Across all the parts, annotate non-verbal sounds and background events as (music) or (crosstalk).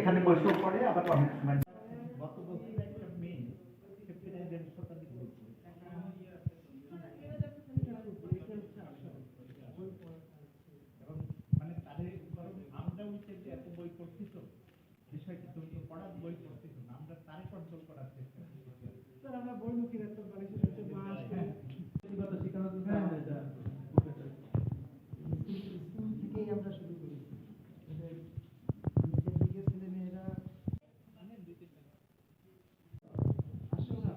এখানে বসেও পড়ে আবার অনেক গত বছর একটা মেয়ে সেপ্টেম্বর দেড় শতাধিক বই পড়েছে। এবং মানে তাদের বরং আমরা উঠে যে এত বই পড়ছি তো বিষয়টি তুমি তো পড়ার বই পড়ছিস না আমরা তারে কন্ট্রোল করার চেষ্টা করছি স্যার আমরা বইমুখী একটা বালিশের সাথে মাস ব্যক্তিগত শেখানো তো স্যার আমাদের এটা স্কুল থেকেই আমরা শুরু করি আমাদের নিজের দিকের ছেলে মেয়েরা আসো না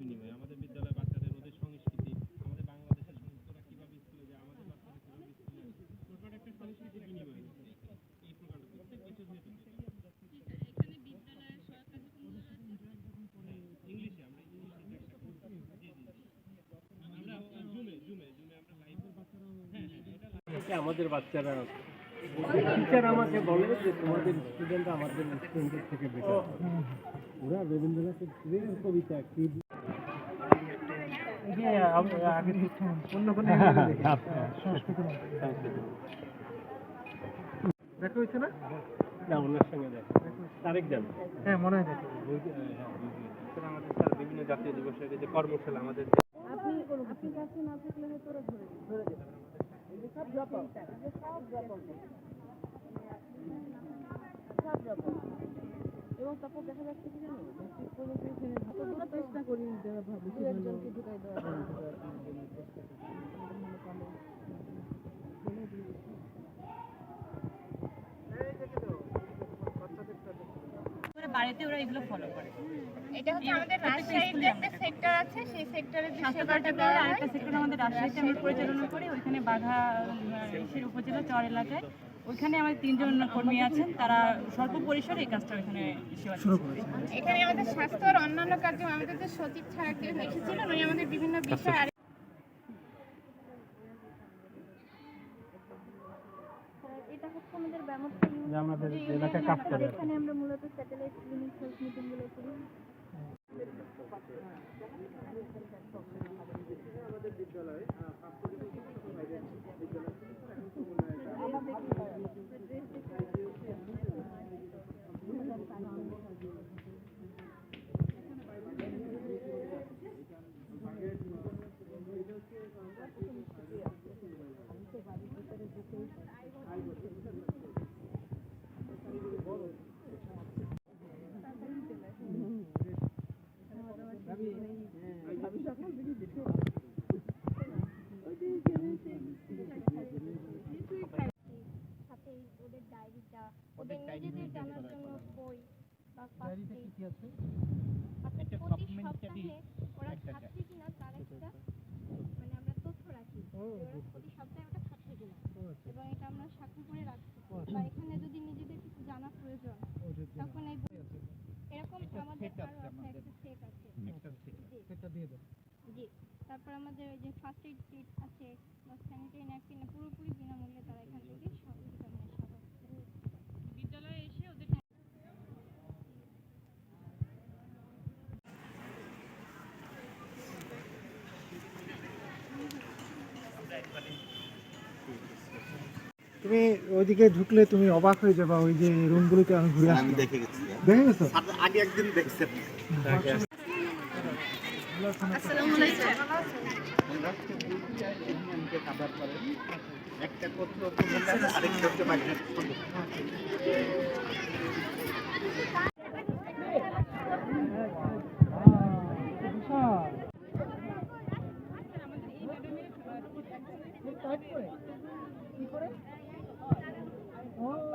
বিনিময় আমাদের বিদ্যালয়ে বাচ্চাদের ওদের সংস্কৃতি আমাদের বাংলাদেশের সংস্কৃতিরা কীভাবে স্কুলে যায় আমাদের বাচ্চারা কীভাবে স্কুলে যায় প্রকার একটা সংস্কৃতি বিনিময় এই প্রকারটা প্রত্যেক বছর হয়ে থাকে ইংলিশে আমরা ইংলিশে চেষ্টা করি জি জি আমরা জুমে জুমে জুমে আমরা লাইভ হ্যাঁ এটা আমাদের বাচ্চারা টিচার আমাকে বলে যে তোমাদের স্টুডেন্ট আমাদের স্টুডেন্টের থেকে বেটার ওরা রবীন্দ্রনাথের প্রেম কবিতা কি? (laughs) দেখা হয়েছে না? না ওনার সঙ্গে দেখা। তারেক জান। হ্যাঁ মনে হয় আমাদের স্যার বিভিন্ন জাতীয় দিবসের যে কর্মশালা আমাদের আপনি আপনি কাছে না থাকলে হয়তো ওরা ধরে সব সব সব এবং তারপর দেখা যাচ্ছে কি জানো? চেষ্টা করি যারা ভাবে দু একজনকে ঢুকাই দেওয়া বাড়িতে ওরা এগুলো ফলো করে। এটা হচ্ছে আমাদের রাজশাহীতে একটা সেক্টর আছে সেই সেক্টরে যে সেবাটা দেওয়া হয় আরেকটা সেক্টর আমাদের রাজশাহীতে আমরা পরিচালনা করি ওইখানে বাঘা ইসের উপজেলা চর এলাকায়। ওইখানে আমাদের তিনজন কর্মী আছেন তারা স্বল্প পরিসরে এই কাজটা ওইখানে এখানে আমাদের স্বাস্থ্য আর অন্যান্য কার্যক্রম আমাদের যে সচিব ছাড়া কেউ এসেছিলেন উনি আমাদের বিভিন্ন বিষয় আর এটা হচ্ছে আমাদের ব্যবস্থা এলাকায় কাজ করে এখানে আমরা মূলত স্যাটেলাইট ক্লিনিক হেলথ মিটিংগুলো করি। ফার্স্ট একটা প্রতি supplementary সপ্তাহে ওরা একটা ছাত্রী কিনা তার একটা মানে আমরা তথ্য রাখি যে ওরা প্রতি সপ্তাহে ওটা ছাত্রী কিনা এবং এটা আমরা সাক্ষী করে রাখছি বা এখানে যদি নিজেদের কিছু জানার প্রয়োজন তখন এই এরকম আমাদের set আরও আছে আছে আমাদের। একটা সেট আছে একটা থেকে জি সেটা দিয়ে দাও জি তারপর আমাদের ওই যে ফার্স্ট এইড কিট আছে বা স্যানিটারি ন্যাপকিন পুরোপুরি বিনামূল্যে তারা এখান থেকে সব ধরনের সাবান বিদ্যালয়ে এসে ওদের তুমি ওইদিকে ঢুকলে তুমি অবাক হয়ে যাবা ওই যে রুমগুলোতে আমি ঘুরে আসলাম। দেখে গেছি। দেখে গেছো আগে একদিন দেখছেন খাবার করেন একটা করতে আরেকটা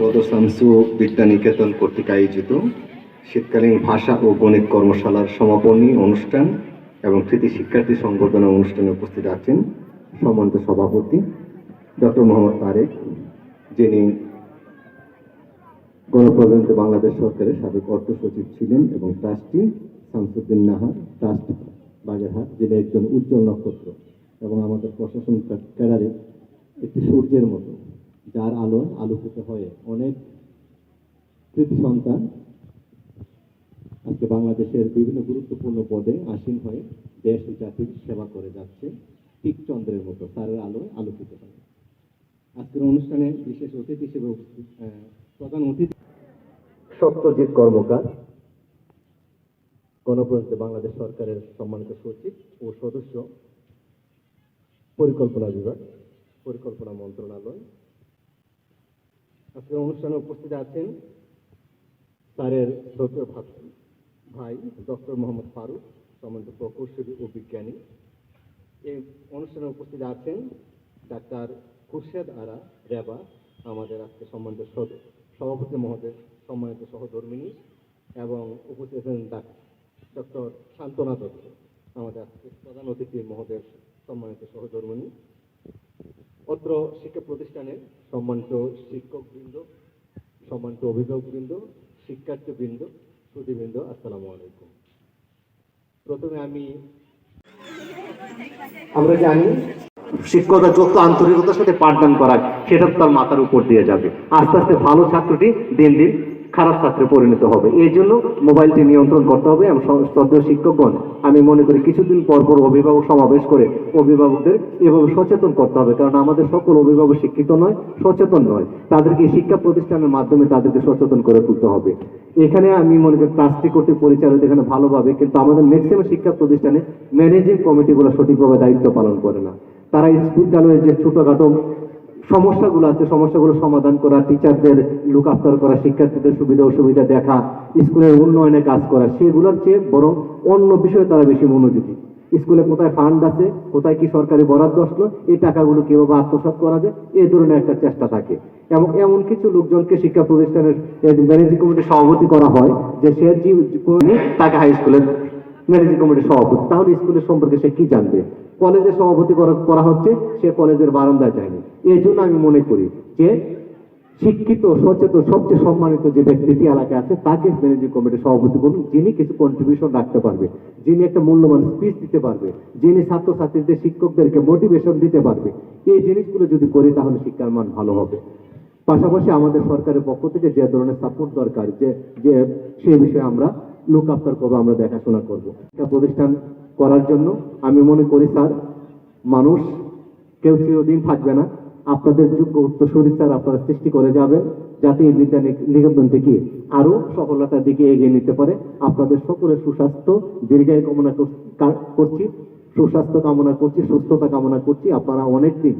গত শামসু বিদ্যানিকেতন কর্তৃক আয়োজিত শীতকালীন ভাষা ও গণিত কর্মশালার সমাপনী অনুষ্ঠান এবং কৃতি শিক্ষার্থী সংবর্ধনা অনুষ্ঠানে উপস্থিত আছেন সম্মানিত সভাপতি ডক্টর মোহাম্মদ তারেক, যিনি গণপ্রজাতন্ত্রী বাংলাদেশ সরকারের সাবেক অর্থ সচিব ছিলেন এবং ট্রাস্টি শামসুদ্দিন নাহার, ট্রাস্ট বাগেরহাট যিনি একজন উজ্জ্বল নক্ষত্র এবং আমাদের প্রশাসন ক্যাডারে একটি সূর্যের মতো। যার আলো আলোকিত হয়ে। অনেক কৃতি সন্তান আজকে বাংলাদেশের বিভিন্ন গুরুত্বপূর্ণ পদে আসীন হয়ে দেশ ও জাতির সেবা করে যাচ্ছে ঠিক চন্দ্রের মতো তারের আলোয় আলোকিত হয়। আজকের অনুষ্ঠানে বিশেষ অতিথি হিসেবে প্রধান অতিথি সত্যজিৎ কর্মকার, গণপ্রজাতন্ত্রী বাংলাদেশ সরকারের সম্মানিত সচিব ও সদস্য, পরিকল্পনা বিভাগ, পরিকল্পনা মন্ত্রণালয় আজকের অনুষ্ঠানে উপস্থিত আছেন স্যারের শ্রদ্ধেয় ভাত- ভাই ডক্টর মোহাম্মদ ফারুক, সম্মানিত প্রকৌশলী ও বিজ্ঞানী। এই অনুষ্ঠানে উপস্থিত আছেন ডাক্তার খুরশেদ আরা রেবা, আমাদের আজকে সদ- সভাপতি মহোদয়, সম্মানিত সহধর্মিনী এবং উপস্থিত আছেন ডক্টর শান্তনা দত্ত, আমাদের আজকে প্রধান অতিথি মহোদয়ের সম্মানিত সহধর্মিনী। অত্র শিক্ষা প্রতিষ্ঠানের সম্মানিত শিক্ষকবৃন্দ, সম্মানিত অভিভাবকবৃন্দ, শিক্ষার্থীবৃন্দ শ্রুতিবৃন্দ আসসালামু আলাইকুম। প্রথমে আমি আমরা জানি শিক্ষকতা যত আন্তরিকতার সাথে পাঠদান করায় সেটা তার মাথার উপর দিয়ে যাবে। আস্তে আস্তে ভালো ছাত্রটি দিন দিন খারাপ ছাত্রে পরিণত হবে। এই জন্য মোবাইলটি নিয়ন্ত্রণ করতে হবে এবং শ্রদ্ধেয় শিক্ষকগণ, আমি মনে করি কিছুদিন পর পর অভিভাবক সমাবেশ করে অভিভাবকদের এভাবে সচেতন করতে হবে, কারণ আমাদের সকল অভিভাবক শিক্ষিত নয়, সচেতন নয়। তাদেরকে শিক্ষা প্রতিষ্ঠানের মাধ্যমে তাদেরকে সচেতন করে তুলতে হবে। এখানে আমি মনে করি ট্রাস্টি কর্তৃক পরিচালিত এখানে ভালোভাবে, কিন্তু আমাদের ম্যাক্সিমাম শিক্ষা প্রতিষ্ঠানে ম্যানেজিং কমিটিগুলো সঠিকভাবে দায়িত্ব পালন করে না। তারা স্কুল বিদ্যালয়ের যে ছোটখাটো সমস্যাগুলো আছে, সমস্যাগুলো সমাধান করা টিচারদের লুক আফতার করা, শিক্ষার্থীদের সুবিধা অসুবিধা দেখা, স্কুলের উন্নয়নে কাজ করা, সেগুলোর চেয়ে বরং অন্য বিষয়ে তারা বেশি মনোযোগী। স্কুলে কোথায় ফান্ড আছে, কোথায় কি সরকারি বরাদ্দ আসলো, এই টাকাগুলো কীভাবে আত্মসাৎ করা যায় এই ধরনের একটা চেষ্টা থাকে। এবং এমন কিছু লোকজনকে শিক্ষা প্রতিষ্ঠানের ম্যানেজিং কমিটির সভাপতি করা হয়, যে সে তাকে হাই স্কুলের ম্যানেজিং কমিটির সভাপতি। তাহলে স্কুলের সম্পর্কে সে কি জানবে? কলেজের সভাপতি করা হচ্ছে, সে কলেজের বারান্দায় যায়নি। এই জন্য আমি মনে করি যে শিক্ষিত, সচেতন, সবচেয়ে সম্মানিত যে ব্যক্তিটি এলাকায় আছে, তাকে ম্যানেজিং কমিটির সভাপতি করুন। যিনি কিছু কন্ট্রিবিউশন রাখতে পারবে, যিনি একটা মূল্যবান স্পিচ দিতে পারবে, যিনি ছাত্রছাত্রীদের, শিক্ষকদেরকে মোটিভেশন দিতে পারবে। এই জিনিসগুলো যদি করি, তাহলে শিক্ষার মান ভালো হবে। পাশাপাশি আমাদের সরকারের পক্ষ থেকে যে ধরনের সাপোর্ট দরকার, যে যে সেই বিষয়ে আমরা লুক আফতার করব, আমরা দেখাশোনা করব। শিক্ষা প্রতিষ্ঠান করার জন্য আমি মনে করি, স্যার, মানুষ কেউ চিরদিন থাকবে না। আপনাদের যোগ্য উত্তরসূরি, স্যার, আপনারা সৃষ্টি করে যাবেন যাতে এই বিদ্যা নি- নিকেতনটিকে আরও সফলতার দিকে এগিয়ে নিতে পারে। আপনাদের সকলের সুস্বাস্থ্য, দীর্ঘায় কামনা করছি, সুস্বাস্থ্য কামনা করছি, সুস্থতা কামনা করছি। আপনারা অনেক দিন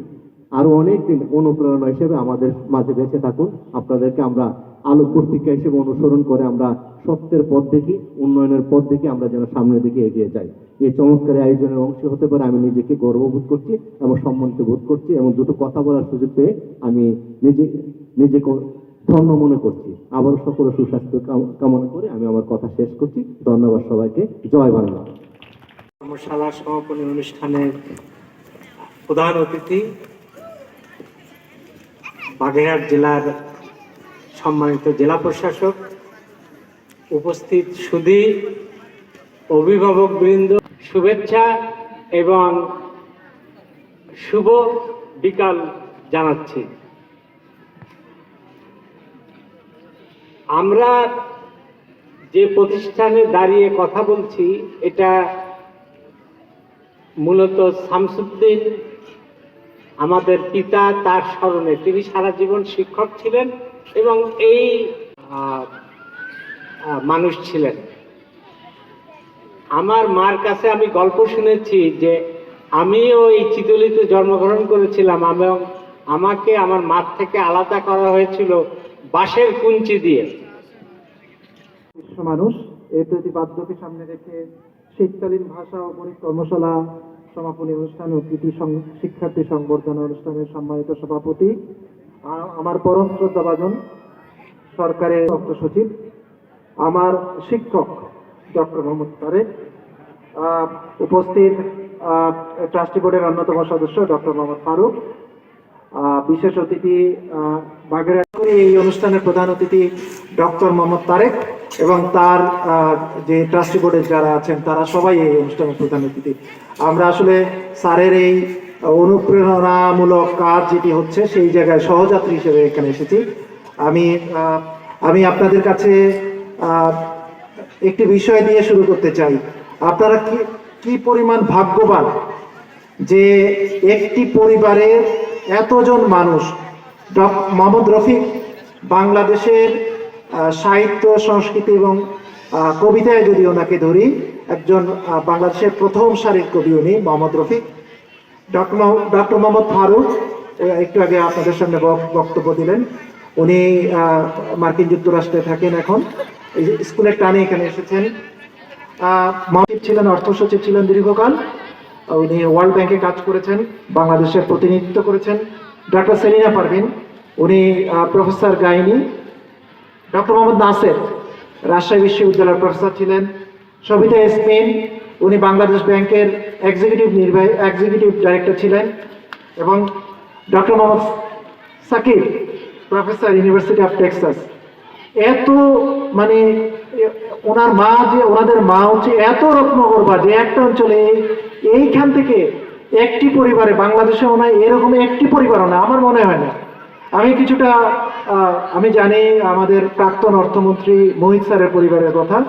আরও অনেক দিন অনুপ্রেরণা হিসেবে আমাদের মাঝে বেঁচে থাকুন। আপনাদেরকে আমরা আলো পত্রিকা হিসেবে অনুসরণ করে আমরা সত্যের পথ দেখি, উন্নয়নের পথ দেখি, আমরা যেন সামনের দিকে এগিয়ে যাই। এই চমৎকার আয়োজনের অংশ হতে পারে, আমি নিজেকে গর্ববোধ করছি এবং সম্মানিত বোধ করছি এবং দুটো কথা বলার সুযোগ পেয়ে আমি নিজে নিজেকে ধন্য মনে করছি। আবার সকলে সুস্বাস্থ্য কামনা করে আমি আমার কথা শেষ করছি। ধন্যবাদ সবাইকে। জয় বাংলা। কর্মশালা সমাপনী অনুষ্ঠানের প্রধান অতিথি বাগেরহাট জেলার সম্মানিত জেলা প্রশাসক উপস্থিত সুধী, অভিভাবক বৃন্দ, শুভেচ্ছা এবং শুভ বিকাল জানাচ্ছি। আমরা যে প্রতিষ্ঠানে দাঁড়িয়ে কথা বলছি, এটা মূলত শামসুদ্দিন আমাদের পিতা তার স্মরণে তিনি সারা জীবন শিক্ষক ছিলেন এবং এই মানুষ ছিলেন। আমার মার কাছে আমি গল্প শুনেছি যে আমিও এই চিতলিতে জন্মগ্রহণ করেছিলাম এবং আমাকে আমার মার থেকে আলাদা করা হয়েছিল বাঁশের কুঞ্চি দিয়ে। মানুষ এই প্রতিপাদ্যকে সামনে রেখে শীতকালীন ভাষা ও কর্মশালা সমাপনী অনুষ্ঠান সং- শিক্ষার্থী সংবর্ধনা অনুষ্ঠানের সম্মানিত সভাপতি আমার পরম শ্রদ্ধাভাজন সরকারের ডক্টর সচিব, আমার শিক্ষক ডক্টর মোহাম্মদ তারেক উপস্থিত ট্রাস্টি বোর্ডের অন্যতম সদস্য ডক্টর মোহাম্মদ ফারুক বিশেষ অতিথি বাগেরহাট এই অনুষ্ঠানের প্রধান অতিথি ডক্টর মোহাম্মদ তারেক এবং তার যে ট্রাস্টি বোর্ডের যারা আছেন, তারা সবাই এই অনুষ্ঠানের প্রধান অতিথি। আমরা আসলে স্যারের এই অনুপ্রেরণামূলক কাজ যেটি হচ্ছে, সেই জায়গায় সহযাত্রী হিসেবে এখানে এসেছি। আমি আমি আপনাদের কাছে একটি বিষয় দিয়ে শুরু করতে চাই। আপনারা কি কি পরিমাণ ভাগ্যবান যে একটি পরিবারের এতজন মানুষ মোহাম্মদ রফিক, বাংলাদেশের সাহিত্য, সংস্কৃতি এবং কবিতায় যদি ওনাকে ধরি, একজন বাংলাদেশের প্রথম সারির কবি উনি, মোহাম্মদ রফিক। ডক্টর ডক্টর মোহাম্মদ ফারুক একটু আগে আপনাদের সামনে বক্তব্য দিলেন। উনি মার্কিন যুক্তরাষ্ট্রে থাকেন এখন। স্কুলের টানে এখানে এসেছেন। মহাসচিব ছিলেন, অর্থ সচিব ছিলেন দীর্ঘকাল। উনি ওয়ার্ল্ড ব্যাংকে কাজ করেছেন, বাংলাদেশের প্রতিনিধিত্ব করেছেন। ডক্টর সেলিনা পারভিন, উনি professor gynae doctor Mohammad Naser, Rajshahi বিশ্ববিদ্যালয়ের প্রফেসর ছিলেন। সবিতা ইসমিন উনি বাংলাদেশ ব্যাংকের এক্সিকিউটিভ নির্বাহী এক্সিকিউটিভ ডাইরেক্টর ছিলেন এবং doctor Mohammad Sakib professor university of Texas এত মানে ওনার মা যে, ওনাদের মা হচ্ছে এত রত্নগর্ভা যে একটা অঞ্চলে এইখান থেকে একটি পরিবারে বাংলাদেশে হয় এরকম একটি পরিবারও না আমার মনে হয় না। আমি কিছুটা আমি জানি আমাদের প্রাক্তন অর্থমন্ত্রী মোহিত স্যারের পরিবারের কথা।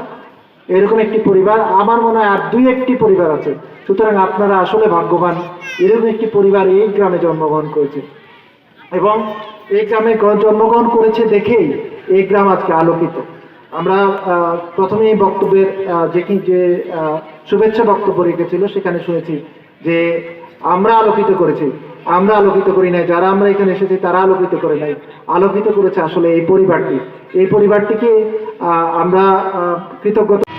এরকম একটি পরিবার আমার মনে হয় আর দুই একটি পরিবার আছে। সুতরাং আপনারা আসলে ভাগ্যবান এরকম একটি পরিবার এই গ্রামে জন্মগ্রহণ করেছে। এবং এই গ্রামে জন্মগ্রহণ করেছে দেখেই এই গ্রাম আজকে আলোকিত। আমরা আহ, প্রথমেই বক্তব্যের যে কি যে শুভেচ্ছা বক্তব্য রেখেছিল সেখানে শুনেছি যে আমরা আলোকিত করেছি। আমরা আলোকিত করি নাই, যারা আমরা এখানে এসেছি তারা আলোকিত করে নাই। আলোকিত করেছে আসলে এই পরিবারটি। এই পরিবারটিকে আমরা কৃতজ্ঞতা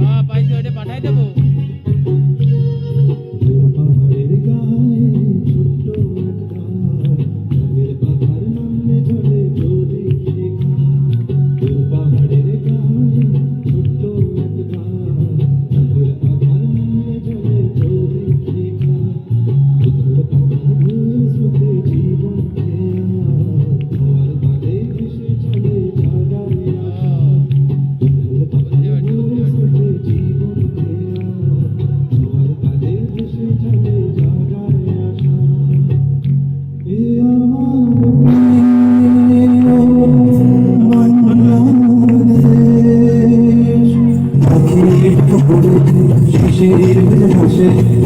હા ભાઈ 请一定回家